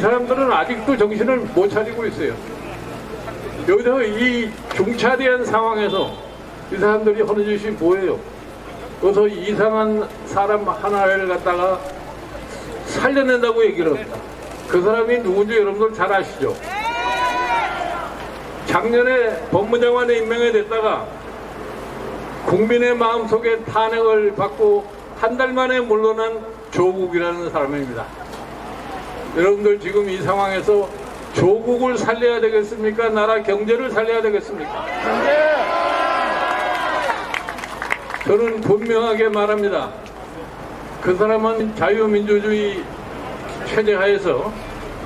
이 사람들은 아직도 정신을 못 차리고 있어요. 여기서 이 중차대한 상황에서 이 사람들이 하는 짓이 뭐예요? 그래서 이상한 사람 하나를 갖다가 살려낸다고 얘기를 합니다. 그 사람이 누군지 여러분들 잘 아시죠? 작년에 법무장관에 임명이 됐다가 국민의 마음속에 탄핵을 받고 한 달 만에 물러난 조국이라는 사람입니다. 여러분들 지금 이 상황에서 조국을 살려야 되겠습니까? 나라 경제를 살려야 되겠습니까? 저는 분명하게 말합니다. 그 사람은 자유민주주의 체제 하에서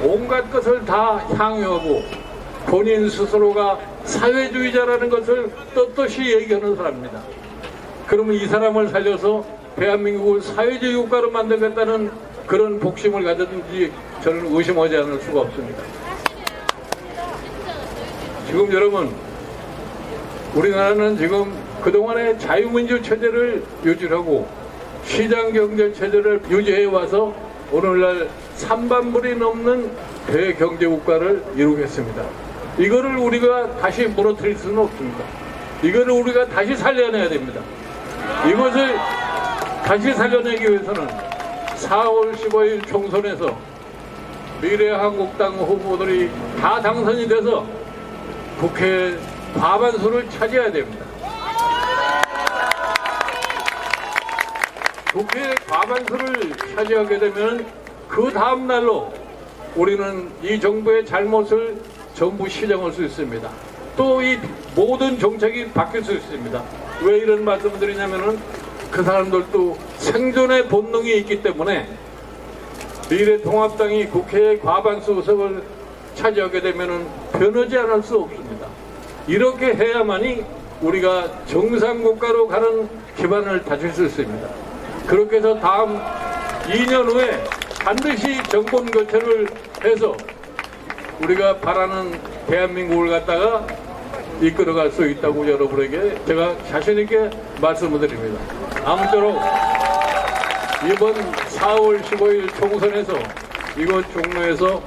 온갖 것을 다 향유하고 본인 스스로가 사회주의자라는 것을 떳떳이 얘기하는 사람입니다. 그러면 이 사람을 살려서 대한민국을 사회주의 국가로 만들겠다는 그런 복심을 가졌는지 저는 의심하지 않을 수가 없습니다. 지금 여러분, 우리나라는 지금 그동안의 자유민주 체제를 유지하고 시장 경제 체제를 유지해 와서 오늘날 3반불이 넘는 대경제 국가를 이루겠습니다. 이거를 우리가 다시 무너뜨릴 수는 없습니다. 이거를 우리가 다시 살려내야 됩니다. 이것을 다시 살려내기 위해서는 4월 15일 총선에서 미래한국당 후보들이 다 당선이 돼서 국회 과반수를 차지해야 됩니다. 국회 과반수를 차지하게 되면 그 다음 날로 우리는 이 정부의 잘못을 전부 시정할 수 있습니다. 또 이 모든 정책이 바뀔 수 있습니다. 왜 이런 말씀을 드리냐면은 그 사람들도 생존의 본능이 있기 때문에 미래통합당이 국회의 과반수 의석을 차지하게 되면은 변하지 않을 수 없습니다. 이렇게 해야만이 우리가 정상국가로 가는 기반을 다질 수 있습니다. 그렇게 해서 다음 2년 후에 반드시 정권 교체를 해서 우리가 바라는 대한민국을 갖다가 이끌어갈 수 있다고 여러분에게 제가 자신있게 말씀을 드립니다. 아무쪼록 이번 4월 15일 총선에서 이곳 종로에서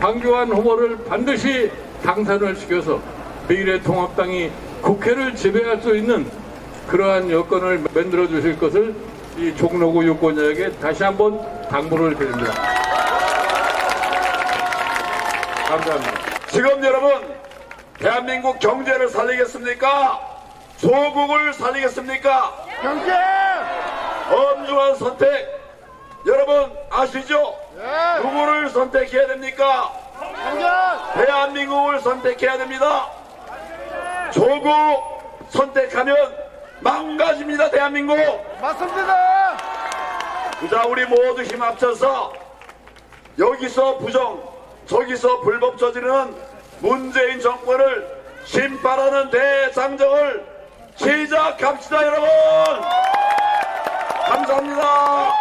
황교안 후보를 반드시 당선을 시켜서 미래통합당이 국회를 지배할 수 있는 그러한 여건을 만들어 주실 것을 이 종로구 유권자에게 다시 한번 당부를 드립니다. 감사합니다. 지금 여러분 대한민국 경제를 살리겠습니까? 조국을 살리겠습니까? 경제! 엄중한 선택 여러분 아시죠? 예! 누구를 선택해야 됩니까? 대한민국을 선택해야 됩니다. 조국 선택하면 망가집니다 대한민국. 맞습니다! 자 우리 모두 힘 합쳐서 여기서 부정 저기서 불법 저지르는 문재인 정권을 심판하는 대장정을 시작합시다 여러분 감사합니다.